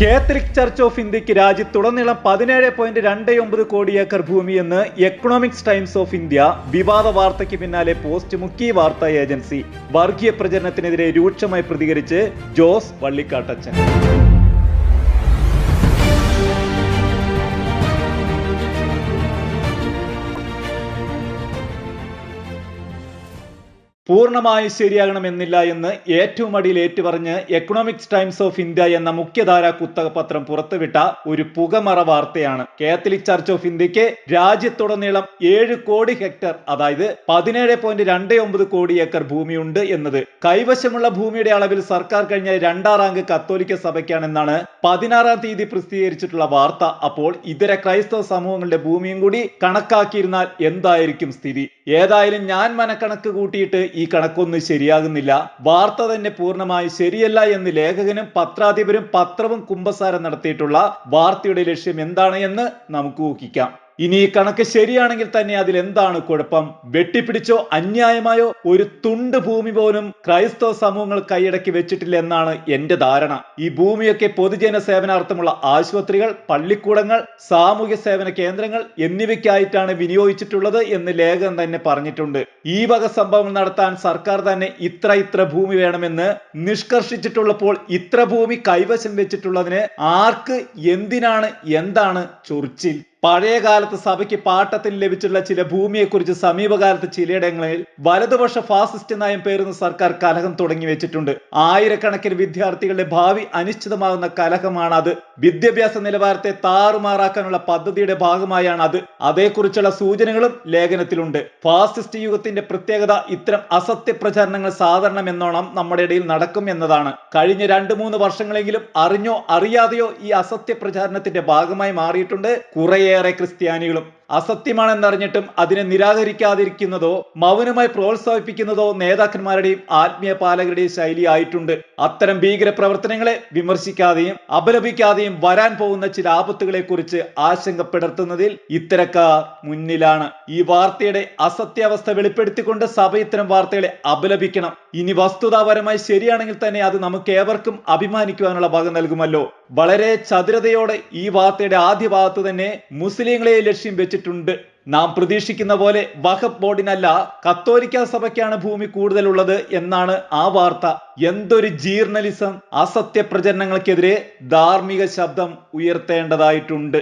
Catholic church of ഇന്ത്യയ്ക്ക് രാജ്യത്തുടനീളം പതിനേഴ് പോയിന്റ് രണ്ട് ഒമ്പത് കോടി ഏക്കർ ഭൂമിയെന്ന് എക്കണോമിക്സ് ടൈംസ് ഓഫ് ഇന്ത്യ വിവാദ വാർത്തയ്ക്ക് പിന്നാലെ പോസ്റ്റ് മുഖ്യ വാർത്താ ഏജൻസി. വർഗീയ പ്രചരണത്തിനെതിരെ രൂക്ഷമായി പ്രതികരിച്ച് ജോസ് വള്ളിക്കാട്ടച്ചൻ. പൂർണമായും ശരിയാകണമെന്നില്ല എന്ന് ഏറ്റവും അടിയിൽ ഏറ്റുപറഞ്ഞ് എക്കണോമിക്സ് ടൈംസ് ഓഫ് ഇന്ത്യ എന്ന മുഖ്യധാര കുത്തകപത്രം പുറത്തുവിട്ട ഒരു പുകമറ വാർത്തയാണ്. കാത്തലിക് ചർച്ച് ഓഫ് ഇന്ത്യയ്ക്ക് രാജ്യത്തുടനീളം ഏഴ് കോടി ഹെക്ടർ അതായത് പതിനേഴ് പോയിന്റ് രണ്ട് ഒമ്പത് കോടി ഏക്കർ ഭൂമിയുണ്ട് എന്നത് കൈവശമുള്ള ഭൂമിയുടെ അളവിൽ സർക്കാർ കഴിഞ്ഞ രണ്ടാം റാങ്ക് കത്തോലിക്ക സഭയ്ക്കാണെന്നാണ് പതിനാറാം തീയതി പ്രസിദ്ധീകരിച്ചിട്ടുള്ള വാർത്ത. അപ്പോൾ ഇതര ക്രൈസ്തവ സമൂഹങ്ങളുടെ ഭൂമിയും കൂടി കണക്കാക്കിയിരുന്നാൽ എന്തായിരിക്കും സ്ഥിതി? ഏതായാലും ഞാൻ മനക്കണക്ക് കൂട്ടിയിട്ട് ഈ കണക്കൊന്നും ശരിയാകുന്നില്ല. വാർത്ത തന്നെ പൂർണമായി ശരിയല്ല എന്ന് ലേഖകനും പത്രാധിപരും പത്രവും കുമ്പസാരം നടത്തിയിട്ടുള്ള വാർത്തയുടെ ലക്ഷ്യം എന്താണ് എന്ന് നമുക്ക് ഊഹിക്കാം. ഇനി ഈ കണക്ക് ശരിയാണെങ്കിൽ തന്നെ അതിൽ എന്താണ് കുഴപ്പം? വെട്ടിപ്പിടിച്ചോ അന്യായമായോ ഒരു തുണ്ട് ഭൂമി പോലും ക്രൈസ്തവ സമൂഹങ്ങൾ കൈയടക്കി വെച്ചിട്ടില്ല എന്നാണ് എന്റെ ധാരണ. ഈ ഭൂമിയൊക്കെ പൊതുജന സേവനാർത്ഥമുള്ള ആശുപത്രികൾ പള്ളിക്കൂടങ്ങൾ സാമൂഹ്യ സേവന കേന്ദ്രങ്ങൾ എന്നിവയ്ക്കായിട്ടാണ് വിനിയോഗിച്ചിട്ടുള്ളത് എന്ന് ലേഖകൻ തന്നെ പറഞ്ഞിട്ടുണ്ട്. ഈ വക സംഭവങ്ങൾ നടത്താൻ സർക്കാർ തന്നെ ഇത്ര ഇത്ര ഭൂമി വേണമെന്ന് നിഷ്കർഷിച്ചിട്ടുള്ളപ്പോൾ ഇത്ര ഭൂമി കൈവശം വെച്ചിട്ടുള്ളതിന് ആർക്ക് എന്തിനാണ് എന്താണ് ചൊറിച്ചിൽ? പഴയ കാലത്ത് സഭയ്ക്ക് പാട്ടത്തിൽ ലഭിച്ചിട്ടുള്ള ചില ഭൂമിയെക്കുറിച്ച് സമീപകാലത്ത് ചിലയിടങ്ങളിൽ വലതുപക്ഷ ഫാസിസ്റ്റ് നയം പേരുന്ന സർക്കാർ കലഹം തുടങ്ങി വെച്ചിട്ടുണ്ട്. ആയിരക്കണക്കിന് വിദ്യാർത്ഥികളുടെ ഭാവി അനിശ്ചിതമാകുന്ന കലഹമാണ് അത് വിദ്യാഭ്യാസ നിലവാരത്തെ താറുമാറാക്കാനുള്ള പദ്ധതിയുടെ ഭാഗമായാണ് അത്. അതേക്കുറിച്ചുള്ള സൂചനകളും ലേഖനത്തിലുണ്ട്. ഫാസിസ്റ്റ് യുഗത്തിന്റെ പ്രത്യേകത ഇത്തരം അസത്യ പ്രചാരണങ്ങൾ സാധാരണം എന്നോണം നമ്മുടെ ഇടയിൽ നടക്കും എന്നതാണ്. കഴിഞ്ഞ രണ്ട് മൂന്ന് വർഷങ്ങളെങ്കിലും അറിഞ്ഞോ അറിയാതെയോ ഈ അസത്യ പ്രചാരണത്തിന്റെ ഭാഗമായി മാറിയിട്ടുണ്ട്. കുറേയേറെ ക്രിസ്ത്യാനികളും അസത്യമാണെന്നറിഞ്ഞിട്ടും അതിനെ നിരാകരിക്കാതിരിക്കുന്നതോ മൗനമായി പ്രോത്സാഹിപ്പിക്കുന്നതോ നേതാക്കന്മാരുടെയും ആത്മീയ പാലകരുടെയും ശൈലിയായിട്ടുണ്ട്. അത്തരം ഭീകര പ്രവർത്തനങ്ങളെ വിമർശിക്കാതെയും അപലപിക്കാതെയും വരാൻ പോകുന്ന ചില ആപത്തുകളെ കുറിച്ച് ആശങ്കപ്പെടുത്തുന്നതിൽ ഇത്തരക്കാർ മുന്നിലാണ്. ഈ വാർത്തയുടെ അസത്യാവസ്ഥ വെളിപ്പെടുത്തിക്കൊണ്ട് സഭ ഇത്തരം വാർത്തകളെ അപലപിക്കണം. ഇനി വസ്തുതാപരമായി ശരിയാണെങ്കിൽ തന്നെ അത് നമുക്ക് ഏവർക്കും അഭിമാനിക്കുവാനുള്ള വക നൽകുമല്ലോ. വളരെ ചതുരതയോടെ ഈ വാർത്തയുടെ ആദ്യ ഭാഗത്ത് തന്നെ മുസ്ലിങ്ങളെ ലക്ഷ്യം വെച്ചിട്ടുണ്ട് നാം പ്രതീക്ഷിക്കുന്ന പോലെ വഖഫ് ബോർഡിനല്ല കത്തോലിക്ക സഭയ്ക്കാണ് ഭൂമി കൂടുതലുള്ളത് എന്നാണ് ആ വാർത്ത. എന്തൊരു ജീർണലിസം അസത്യ പ്രചരണങ്ങൾക്കെതിരെ ധാർമ്മിക ശബ്ദം ഉയർത്തേണ്ടതായിട്ടുണ്ട്.